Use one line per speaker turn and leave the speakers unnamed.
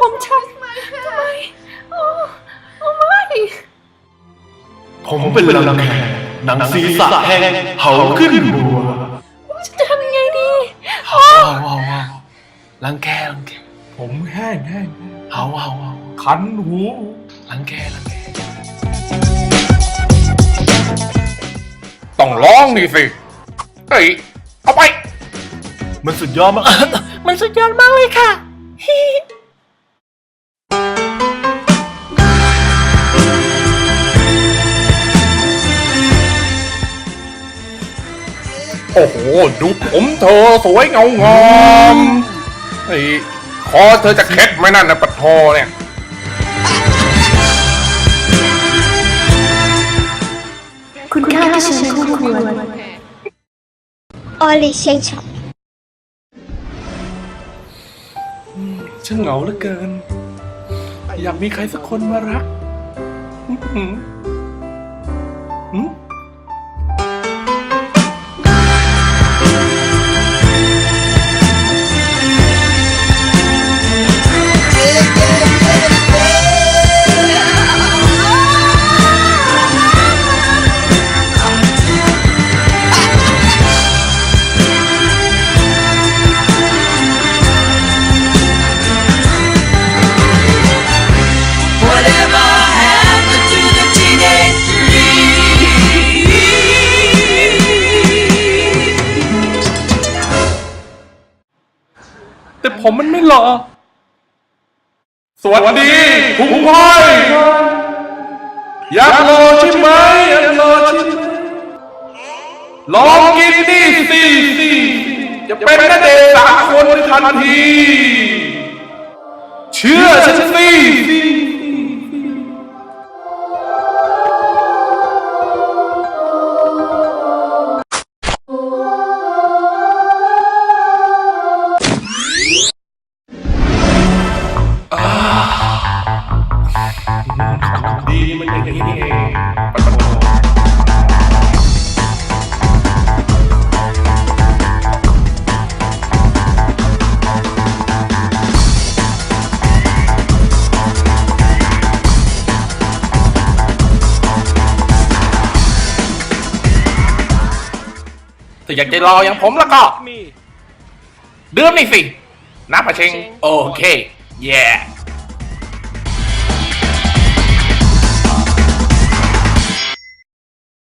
ผมฉันทำไมโอ้โอ้ไม่
ผมเป็นลังแคหนังศีรษะแห้งเผาขึ้นหัว
ฉันจะทำยังไงดี
ว้าวว้าวว้าวลังแคลังแค
ผมแห้งแห้ง
เผาเผาเผา
คันหู
ลังแคลังแค
ต้องร้องนี่สิเฮ้ยเอาไป
มันสุดยอดมาก
มันสุดยอดมากเลยค่ะ
โอ้โห ดูผมเธอสวยเงางามเฮ้ยคอเธอจะเค็ดไหมนั่นนะปะโทเนี่ย
คุณค่าที่ฉันคู่ควร
Ollie Shake
ช่างเหงาเหลือเกิน อยากมีใครสักคนมารัก อื้อ แต่ผมมันไม่หล่อ
สวัสดีคุณพ่อยอยากรอใช่ไหมอยากรอใช่ไหมลองกินนี่สิจะเป็นนักเดทสามคนในทันที เชื่อฉันสิ ถ้าอยากจะรออย่างผมแล้วก็ดื่มนี่สิน้ำปลาเชงโอเค แย่